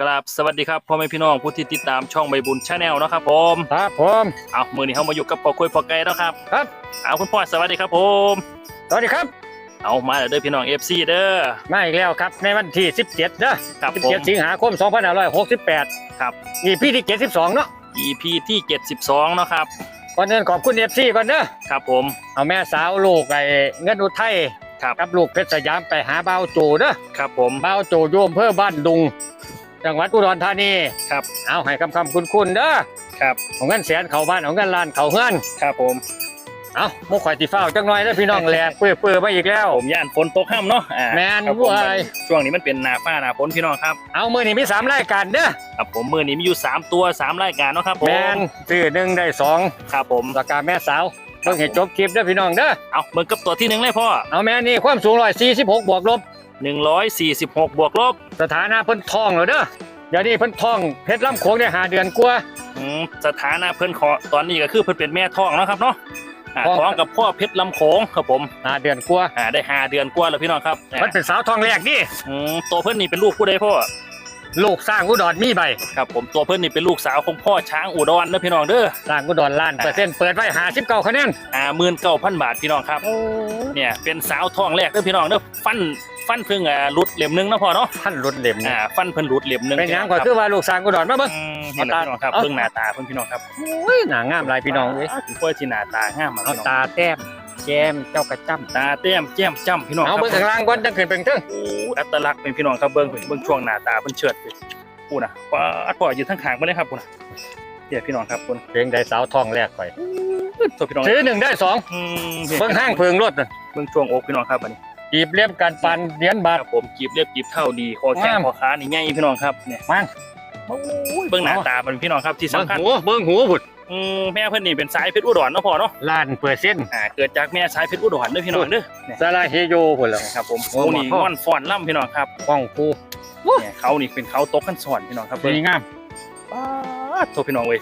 กราบสวัสดีครับพ่อแม่พี่น้องผู้ที่ติดตามช่องใบบุญชาแนลนะครับผมครับผมเอามือนี้เขามาอยู่กับพ่อคุยพ่อไก่แล้วครับครับเอาคุณพ่อสวัสดีครับผมสวัสดีครับ เอามาแล้วเด้อพี่น้องเอฟซีเด้อมาอีกแล้วครับในวันที่ 17นะครับผม17สิงหาคม2568ครับนี่พี่ที่72เนาะ EP ที่72เนาะครับก่อนอื่นขอบคุณ FC ก่อนเด้อครับผมเอาแม่สาวลูกไอ้เงินอุทัยครับกับลูกเพชรสยามไปหาบ่าวโจเด้อครับผมบ่าวโจโยมเพื่อบ้านดุง จังหวัดอุดรธานีครับ เอาให้คำคำคุณคุณเด้อครับเอาเงินแสนเข้าบ้านเอาเงินล้านเข้าเฮือนครับผมเอามุกข่อยติเฝ้าจังหน่อยเด้อพี่น้องแหลกเปื้อเปื้อมาอีกแล้วผมย่านฝนตกห้ำเนาะอ่าแม่นครับผมเว้ยช่วงนี้มันเป็นหนาฟ้าหนาฝนพี่น้องครับเอามือนี่มีสามรายการเด้อครับผมมือนี้มีอยู่สามตัวสามรายการเนาะครับผมแมนซื้อหนึ่งได้สองครับผมราคาแม่สาวเพิ่งเห็นจบคลิปเด้อพี่น้องเด้อเอาเบิ่งกับตัวที่หนึ่งเลยพ่อเอาแม่นี่ความสูงร้อยสี่สิบหกบวกลบ 146 บวกลบสถานะเพิ่นทองแล้วเด้อเดี๋ยวนี้เพิ่นทองเพชรลำโขงได้หาเดือนกว่าอืมสถานะเพิ่นขอตอนนี้ก็คือเพิ่นเป็นแม่ท้องเนาะครับเนาะอ่าท้องท้องกับพ่อเพชรลำโขงครับผมหาเดือนกว่าอ่าได้ห้าเดือนกว่าแล้วพี่น้องครับมันเป็นสาวทองแรกนี่อืมตัวเพิ่นนี่เป็นลูกผู้ใดพ่อ ลูกสร้างอุดรมีใบครับผมตัวเพิ่นนี่เป็นลูกสาวของพ่อช้างอุดรนะพี่น้องเด้อ สร้างอุดรล้านเปอร์เซ็นต์เปิดไว้หาสิบเก้าคะแนนอ่าหมื่นเก้าพันบาทพี่น้องครับ เนี่ยเป็นสาวท้องแรกเด้อพี่น้องเด้อฟัน ฟันเพิ่งอ่าหลุดเหลี่ยมหนึงนะพ่อเนาะท่านรถเล่มนี่อ่าฟันเพิ่นหลุดเหลี่ยมหนึงเป็นหยังพี่ก็น้องคือว่าลูกสร้างอุดรมาเบิ่งอืมนี่แหละพี่น้องครับเอาเบิ่งหน้าตาเพิ่นพี่น้องครับโอ้ยหน้างามหลายพี่น้องเว้ยถึงเพิ่นที่หน้าตางามมากเอาพี่น้องตาแต้มแก้มเจ้ากระจ้ตาเต้มแจ่มจ้ำพี่น้องำคเอารับเบิ่งข้างล่างก่อนจังขึ้นเป็นเทิง โอ้อัตลักษณ์เป็นพี่น้องครับเบิ้งเบิ้งช่วงหน้าตาเพิ่นเชิดไปปูน่ะป้าดพ่ออยู่ทั้งขางไปเลยครับปูน่ะเดี๋ยวพี่น้องครับคุณเพลงได้สาวทองแรกไปตัวพี่น้องซื้อหนึ่งได้สองอืมเบิ่งห้างเพิงรถน่ะเบิ้งช่วงอกพี่น้องครับอันนี้ จีบเลี่ยมการปันเหรียญบาท ครับผมกีบเรียบกีบเท่าดีคอแข้งงามคอขานี่ใหญ่พี่น้องครับเนี่ยมาโอ้ยเบิ้งหน้าตามันพี่น้องครับที่เบิ่งสำคัญหูเบิ่งหูพุ่นอืมแม่เพิ่นนี่เป็นสายเพชรอุดรเนาะพ่อเนาะล้านเปอร์เซ็นต์อ่าเกิดจากแม่สายเพชรอุดรเด้อพี่น้องเด้อเนี่ยซาลาเฮโยพุ่นแล้วครับผมโอ้โอ้นี่หมอพ่อม่อนฟอนล่ำพี่น้องครับป้องผู้เนี่ยเขานี่เป็นเขาตกขั้นสอนพี่น้องครับสเบิ้วงยงามป้าด ตัวพี่น้องเว้ย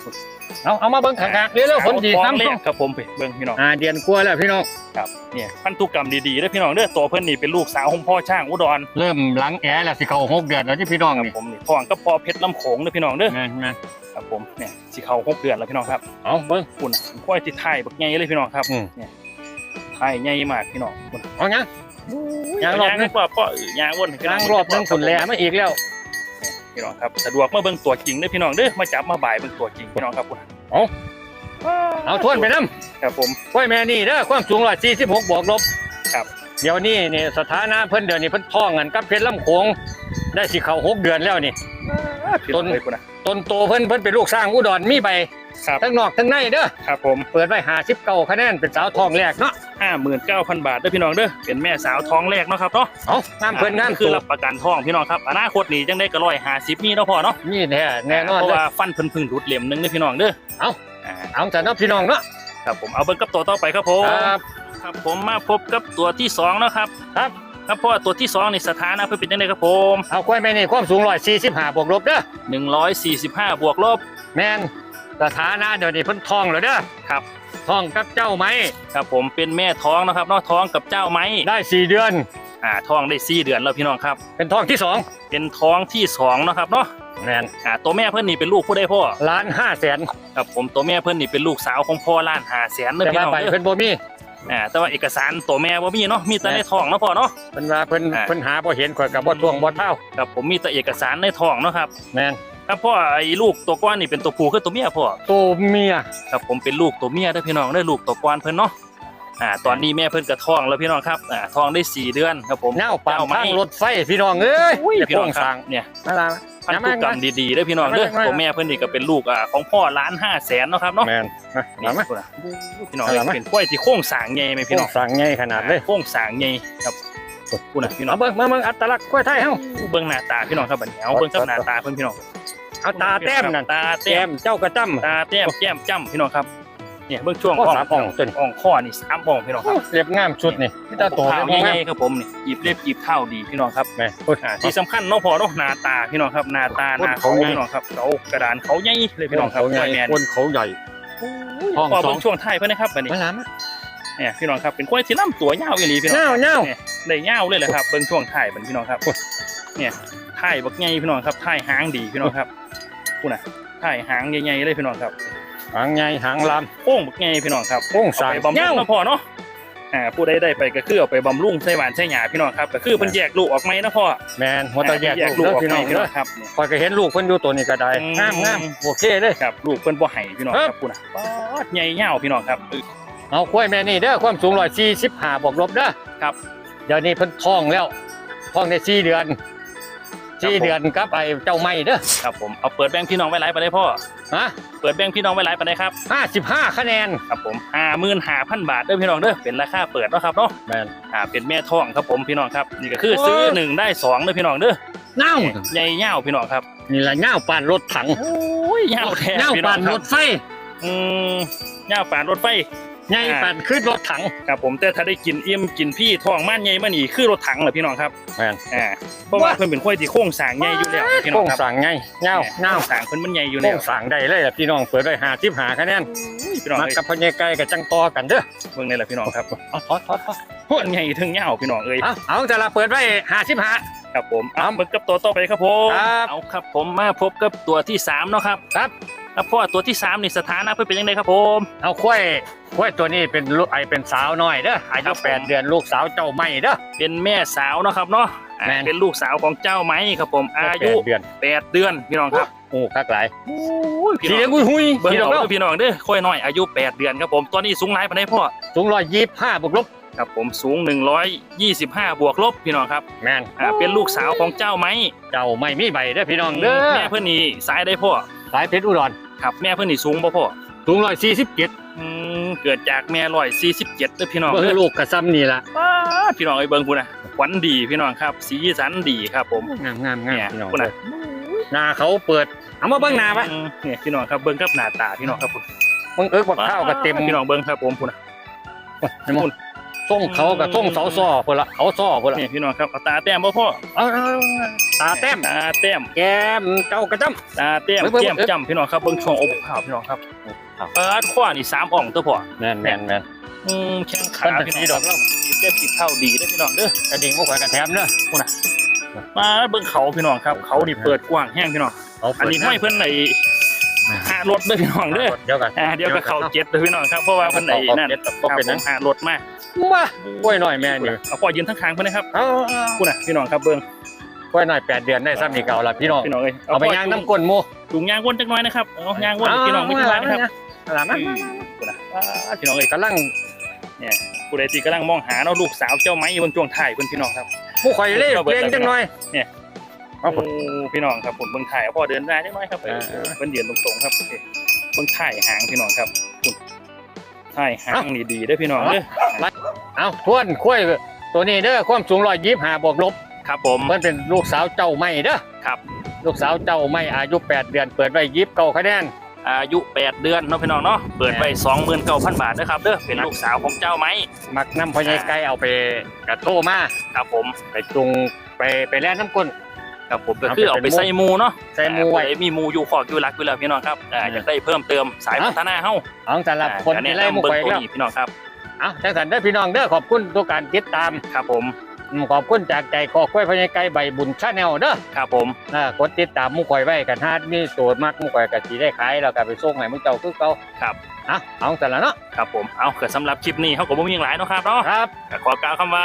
เอาเอามาเบิ่งข้างๆเร็วๆผลดีท้องซ้ำแรต้องกครับผมไปเบิ้งพี่น้องอ่าเดือนกว่าแล้วพี่น้องครับเนี่ยพันธุกรรมดีๆเด้อพี่น้องเด้อตัวเพิ่นนี่เป็นลูกสาวของพ่อช่างอุดรเริ่มหลังแอร์แล้วสิเข้าหกเดือนแล้วที่พี่น้องครับนี่ผมนี่พ่องก็พ่อเพชรลำโขงเด้อพี่น้องเด้อแม่นแม่นครับผมเนี่ยสิเข้าหกเดือนแล้วพี่น้องครับเอาเบิ่งคุณค่อยที่ไทยบักใหญ่เลยพี่น้องครับอืมเนี่ยไทยใหญ่มากพี่น้องคุณเอายังยางรอบนึงว่าพ่อยางวนให้พี่น้ล้างรอบหนึงฝุ่นแลมาอีกแล้ว พี่น้องครับสะดวกมาเบิ่งตัวจริงเด้อพี่น้องเด้อมาจับมาบ่ายเบิ่งตัวจริงพี่น้องครับคุณเอาทวนไปนํครับผมกล้วยแม่นี่เด้อความสูง146บวกลบครับเดี๋ยวนี้นี่สถานะเพิ่นเดี๋ยวนี้เพิ่นท้องกันกับเพชรลำโขงได้สิเข้าหกเดือนแล้วนี่พี่น้องเลยคุณนะต้นโตเพิ่นเพิ่นเป็นลูกสร้างอุดรมีใบ ครับทั้งนอกทั้งในเด้อครับผมเปิดไว้หาสิบเก้าคะแนนเป็นสาวทองแรกเนาะ59,000บาทเด้อพี่น้องเด้อเป็นแม่สาวท้องแรกเนาะครับเนาะเอางามเพิ่นงามคือตัวรับประกันท้องพี่น้องครับอนาคตนี่จังได้ก็150มีเนาะพ่อเนาะนี่แน่แน่นอนเพราะเลยว่าฟันเพิ่นเพึ่งรุดเหลี่ยมหนึงเด้อพี่น้องเด้อเอ้าอ่าเอาแต่เนาะพี่น้องเนาะครับผมเอาเบิ่งกับตัวต่อไปครับผมครับครับผมมาพบกับตัวที่สองแล้วครับครับครับเพราะว่าตัวที่สองนี่สถานะเพิ่นเป็นจังไดครับผมเอากล้วยแม่นี่ความสูงร้อยสี่สิบห้าบวกลบเด้อ145บวกลบแม่น สถานะเดี๋ยวนี้เพิ่นทองแล้วเด้อครับทองกับเจ้าไหมครับผมเป็นแม่ท้องนะครับเนาะท้องกับเจ้าไม้ได้สี่เดือน อ่าท้องได้สี่เดือนแล้วพี่น้องครับ เป็นทองที่สองเป็นท้องที่สองนะครับเนาะแม่นอ่าตัวแม่เพิ่นนี่เป็นลูกผู้ใดพ่อล้านห้าแสนครับผมตัวแม่เพิ่นนี่เป็นลูกสาวของพ่อล้านหาแสนเลยแต่พี่ว่าน้องไปเด้อ เพิ่นบ่มี อ่าแต่ว่าเอกสารตัวแม่บ่มีเนาะมีแต่ในท้องเนาะพ่อเนาะ เพิ่นว่าเพิ่นอ่า เพิ่นหาบ่เห็นข่อยกับบ่ทวงบ่เท่าครับผมมีแต่เอกสารในท้องเนาะครับแม่น ครับพ่อไอ้ลูกตัวก้อนนี่เป็นตัวผู้คือตัวเมียพ่อตัวเมียครับผมเป็นลูกตัวเมียเด้อพี่น้องได้อลูกตัวก้อนเพิ่นเนาะอ่าตอนนี้แม่เพิ่นก็ท้องแล้วพี่น้องครับอ่าท้องได้สี่เดือนครับผมเน่าปามเจ้าไม้ทางรถไฟพี่น้องเอ้ยอุ้ยพี่น้องโครคสรัร้าบงเนี่ยนั่นล่ะพันธุกรรมดีๆเด้อพี่น้องเด้อไม่ไม่ตัวแม่เพิ่นนี่ก็เป็นลูกอ่าของพ่อล้านห้าแสนเนาะครับเนาะแม่นมานี่มามาพุ่นน่ะพี่น้องเอาล่ะมา เป็นกล้วยที่โค้งสร้างใหญ่ไหมพี่พี่น้น้อองงสั่งใหญ่ขนาดเลยโค้งสร้างใหญ่ครับพุ่นน่ะพี่น้องเอาเบิ่งมาเบิ่งอัตลักษณ์กล้วยไทยเฮาเบิ่งหน้าตาพี่น้องครับบัดนี้เอาเบิ่งกับหน้าตาเพิ่นพี่น้อง เอาตาแต้มนั่นตาแต้แต้มมเจ้ากระจ้ำ ตาแต้มแก้มจ้ำพี่น้องครับเนี่ยเบิ่งช่วงโอ้อ่องสามอ่องตัวนี้อ่องข้อนี่สามอ่องพี่น้องครับเรียบงามสุดนี่พี่ตาโตเท้าเรียบใหงามญ่ๆครับผมนี่หยิบเล็บหยิบเท้าดีพี่น้องครับแม่พูดอ่าที่ สำคัญเนาะพอเนาะหน้าตาพี่น้องครับหน้าตาหน้าเขาเขาใหญ่ พี่น้องครับเขากระดานเขาใหญ่เลยพี่น้องครับเขาใหญ่กล้วยแมนคนเขาใหญ่ห้องพอสอเบิ่งงช่วงท้ายเพิ่นนะครับบัดนี้ มาลามเนี่ยพี่น้องครับเป็นกล้วยที่ลำตัวยาวอีหลีพี่น้องเน่าเน่าเนี่ยได้ยาวเลยแหละครับเบิ่งช่วงท้ายเพิ่นพี่น้องครับเนี่ยท ถ่ายบักใหญ่พี่น้องครับถ่ายหางดีพี่น้องครับพูดนะถ่ายหางใหญ่ๆเลยพี่น้องครับหางใหญ่หางลโป้งบักใหญ่พี่น้องครับโป้งเอาสายไปบำรุงเงานะพ่อเนาะอ่าผู้ใดได้ไปก็คือเอาไปบำรุงใส่หวานใส่หยาพี่น้องครับก็คือเพิ่นแยกลูกออกไหมนะพ่อำแมนหัวตะแยกแยกลูลูกกเด้อออกพี่ไหมน้องพี่น้เด้อองครับเนี่ยคอยก็เห็นลูกเพิ่นอยู่ตัวนี้ก็ได้อืมงามงามโอเคเลยครับลูกเพิ่นบ่ให้พี่น้องคครัรับบพูดนะป๊าดใหญ่เงาพี่น้องครับเอากล้วยแม่นี่เด้อความสูง145บวกลบเด้อครับเดี๋ยวนี้เพิ่นท้องแล้วท้องได้สี่เดือน สี่เดือนกับไอ้เจ้าไม้เด้อครับผมเอาเปิดแบงค์พี่น้องไว้หลายไปได้พ่อฮะเปิดแบงค์พี่น้องไว้หลายไปได้ครับ55คะแนนครับผมห้าหมื่นห้าพันบาทเด้อพี่น้องเด้อเป็นราคาเปิดเนาะครับเนาะแม่นอ่าเป็นแม่ท้องครับผมพี่น้องครับนี่ก็คือซื้อหนึ่งได้สองเด้อพี่น้องเด้อเงาใหญ่เงาพี่น้องครับนี่แหละเงาปานรถถังโอ้ยเงาแท้เงาพี่น้ปาองนครรับถไฟอืมเงาปานรถไฟ ใหญ่อ่าปานขึ้นรถถังครับผมแต่ถ้าได้กินอิ่มกินพี่ท้องม่านใหญ่มานี่คือรถถังเหรอพี่น้องครับแม่นอ่าเพราะว่าเพิ่นเป็นข้อยที่โค้งสร้างใหญ่อยู่แล้วพี่น้โค้องงครับสั่งไงเงาเงาโค้งสร้างเพิ่นมันใหญ่อยู่โค้แล้วงสั่งได้เลยล่ะพี่น้องเปิดไว้หาทิพหาคะแนนพี่น้องมาเอ้ยกับพญาไก่กับจังต่อกันเด้อเบิ่งนี่แหละพี่น้องครับเอาทอดทอดทอดโคตรใหญ่ถึงเงาพี่น้องเอ้ย เอาเอาแต่ละเปิดไว้หาทิพหา ครับผมเอาเบิ่งกับตัวต่อไปครับผมครับ เอาครับผมมาพบกับตัวที่สามเนาะครับครับ แล้วพ่อตัวที่สามนี่สถานะเพิ่นเป็นยังไงครับผมเอาควายควายตัวนี้เป็นลูกไอเป็นสาวน้อยเด้ออาครัยุบผมแปดเดือนลูกสาวเจ้าไม่เด้อ เป็นแม่สาวเนาะครับเนาะอ่าแม่น เป็นลูกสาวของเจ้าไหมครับผมอายุแปดเดือนแปดเดือนพี่น้องครับโอ้คักหลายโอ้ยพี่สีน้เหลือองงหุยหุยเบิ่งสีเหลืองเอาแล้วเด้อพี่น้องเด้อค่อยน้อยอายุแปดเดือนครับผมตอนนี้สูงหลายปานใดพ่อสูงร้อยยี่ห้าบวกลบครับผมสูง 125 บวกลบพี่น้องครับแมนอ่าเป็นลูกสาวของเจ้าไหมเจ้าไม่มีใบเด้อพี่น้องเด้อแม่เพื่อนนี่สายได้พ่อสายเพชรอุดร ครับแม่เพื่อนนี่สูงบ่พ่อสูงร้อยสี่สิบเจ็ดอืมเกิดจากแม่ร้อยสี่สิบเจ็ดเด้อพี่น้องเบิ่เด้งอลูกกระซ้ำนี่ล่ะป๊าดพี่น้องไอ้เบิ่งพูนนะขวัญดีพี่น้องครับ สีสันดีครับผม งามงามงามเนี่ยพี่น้องพูนนะหน้าเขาเปิดเอามาเบิ่งหน้าปะอืมเนี่ยพี่น้องครับเบิ่งกับหน้าตาพี่น้องครับพุ่นเบิ่งเอิกบักข้าวกับเต็มพี่น้องเบิ่งครับผมพูนนะเห็นมั้ย ส่งเขากับส่งเสาซ้อเพิ่นละเขาซ้อเพิ่นละนี่พี่น้องครับเอาตาแต้มบ่พ่อเอาเอาเอาตาแต้มตาแต้มแก้มเจ้ากระจ้ตาแต้มเบิ่งเบิ่งแก้มจ้ำพี่น้องครับเบิ่งช่วงอกข้าวพี่น้องครับครับเออขวานี่สามอ่องตัวพ่อำแม่นแม่นแม่นอืมแข้งขาเพิ่นเป็นพี่สีน้องดอกแล้วสีเต็มสีเท่าดีเด้อพี่น้องเด้อกระดิ่งบ่ข่อยกระแถมเด้อมาเบิ่งเขาพี่น้องครับ เขานี่เปิดกว้างแห้งพี่น้องเอาอันนี้ไม่เพิ่นไอ้หารถเด้อพี่น้องเด้อเดี๋ยวกันอ่าเดี๋ยวก็เขาเจ็ดเด้อพี่น้องครับเพราะว่าเพิ่นไอ้นั่นก็เป็นครันั้บนผมหารถมามากล้วยหน่อยแม่นี่เอาพ่อยืนทั้งคางเพิ่นนะครับเอาพูดน่ะพี่น้องครับเบิ่งกล้วยหน่อยแปดเดือนได้ซ้ำนี่เก่าละพี่น้องพี่น้องเอ้ยเอาไปย่างน้ำก้นหมูถุงยางวนจักหน่อยนะครับเอายางวนให้พี่น้องไม่เป็นไรนะครับหลานนะพูดน่ะอ่าพี่น้องเอ้ยกำลังผู้ใดที่กำลังมองหาเนาะลูกสาวเจ้าไม้เบิ่งช่วงท้ายเพิ่นพี่น้องครับผู้ข่อยเล่เพลงจังหน่อยเอาโอ้พี่น้องครับผมเบิ่งถ่ายเอาพ่อเดินได้จักหน่อยครับเออเออเพิ่นเดินตรงๆครับโอเคเบิ่งถ่ายหางพี่น้องครับคุณถ่ายหางนี่ดีเด้อพี่น้องเด้อเอาทวนกล้วยตัวนี้เด้อความสูงร้อยยี่ห้าบวกลบครับผมเพิ่นเป็นลูกสาวเจ้าไม่เด้อครับ ลูกสาวเจ้าไม่อายุแปดเดือนเปิดไว้ยิบเก้าคะแนน อายุ 8 เดือนเนาะพี่น้องเนาะเปิดไป29,000 บาทนะครับเด้อเป็นลูกสาวของเจ้าไหมมักน้ำพญายไก่เอาไปกระโทมาครับผม ไปจุงไปไปแล่น้ำก้น ครับผมก็เอาคือไปเอาไปเป็นใส่หมูเนาะใส่หมู่ไว้อ่าผู้ใดมีหมูอยู่ขอกอยู่หลักอยู่แล้วพี่น้องครับอ่าอืมอยากได้เพิ่มเติมสายอะพัฒนาเฮาเอาแต่ละคนอ่าที่แนะไล่หมุนำกเบิ่งไปตัวแล้วนี้พี่น้องครับเอาจังสันเด้อพี่น้องเด้อขอบคุณทุกการติดตามครับผมอืมขอบคุณจากใจขอกล้วยพญายไก่ใบบุญชาแนลเด้อครับผมอ่ากดติดตามหมุกข่อยไว้กันฮาดมีโสดมากหมุกข่อยก็สิได้ขายแล้วก็ไปส่งให้มึงเจ้าคือเก่าครับอะเอาแต่ละเนาะครับผมเอาเกิดสำหรับคลิปนี้เฮาก็บ่มีหยังหลายเนาะครับเนาะครับก็ขอกล่าวคำว่า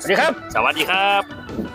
สวัสดีครับ สวัสดีครับ